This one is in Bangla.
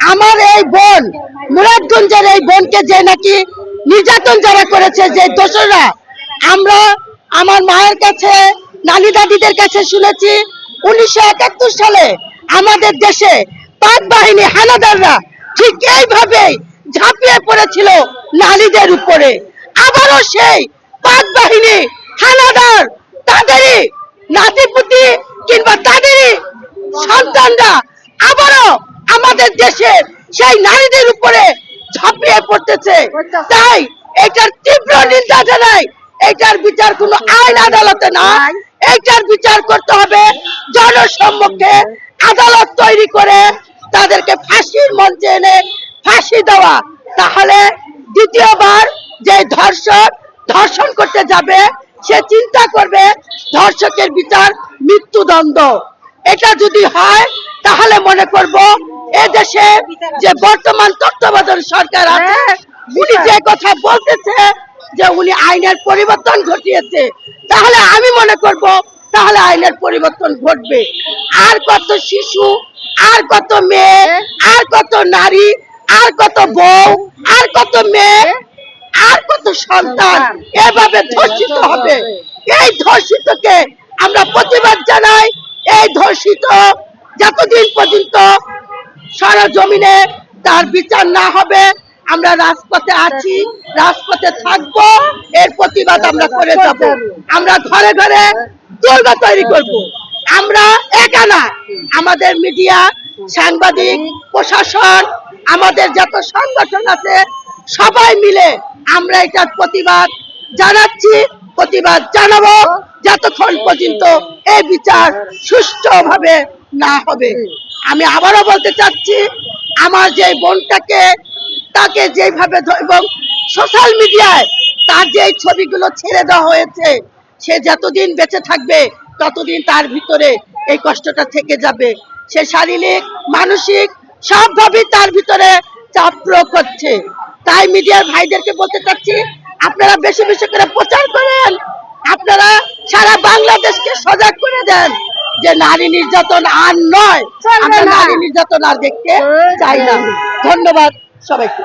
আমার এই বোন, মুরাদগঞ্জের এই বোনকে যে নাকি নির্যাতন যারা করেছে যে দোষরা, আমরা আমার মায়ের কাছে, নানি দাদিদের কাছে শুনেছি, উনিশশো একাত্তর সালে আমাদের দেশে পাক বাহিনী হানাদাররা ঠিক এইভাবেই ঝাঁপিয়ে পড়েছিল নারীদের উপরে। আবারও সেই পাক বাহিনী হানাদার তাদেরই আমাদের সেই নারীদের উপরে ঝাঁপিয়ে পড়তেছে। তাই এটার তীব্র নিন্দা জানাই। এটার বিচার কোনো আইন আদালতে না। এটার বিচার করতে হবে জনসম্মুখে আদালত তৈরি করে তাদেরকে ফাঁসির মঞ্চে এনে ফাঁসি দেওয়া। তাহলে দ্বিতীয়বার যে ধর্ষক ধর্ষণ করতে যাবে সে চিন্তা করবে ধর্ষকের বিচার মৃত্যুদণ্ড। এটা যদি হয় তাহলে মনে করব দেশে যে বর্তমান তত্ত্বাবধান সরকার আছে উনি যে কথা বলতেছে যে উনি আইনের পরিবর্তন ঘটিয়েছে তাহলে আমি মনে করব তাহলে আইনের পরিবর্তন ঘটবে। আর কত শিশু আর কত মেয়ে আর কত নারী আর কত বউ আর কত মেয়ে আর কত সন্তান। এভাবে ধর্ষিত হবে। এই ধর্ষিতকে আমরা প্রতিবাদ জানাই। এই ধর্ষিত যতদিন পর্যন্ত সারা জমিনে তার বিচার না হবে, আমরা রাজপথে আছি, রাজপথে থাকব, এর প্রতিবাদ আমরা করে যাব। আমরা ঘরে ঘরে দুর্গা তৈরি করব। আমরা একা না, আমাদের মিডিয়া, সাংবাদিক, প্রশাসন, আমাদের যত সংগঠন আছে, সবাই মিলে আমরা এটার প্রতিবাদ জানাচ্ছি, প্রতিবাদ জানাব, যতক্ষণ পর্যন্ত এই বিচার সুষ্ঠুভাবে না হবে। আমি আবারও বলতে চাচ্ছি, আমার যে বোনটাকে, তাকে যেভাবে এবং সোশ্যাল মিডিয়ায় তার যে ছবিগুলো ছেড়ে দেওয়া হয়েছে, সে যতদিন বেঁচে থাকবে, ততদিন তার ভিতরে এই কষ্টটা থেকে যাবে। সে শারীরিক, মানসিক সবভাবে তার ভিতরে চাপ প্রয়োগ করছে। তাই মিডিয়ার ভাইদেরকে বলতে চাচ্ছি, আপনারা বেশি বেশি করে প্রচার করেন। আপনারা সারা বাংলাদেশকে সজাগ করে দেন। যে নারী নির্যাতন আর নয়। আমরা নারী নির্যাতন আর দেখতে চাই না। ধন্যবাদ সবাইকে।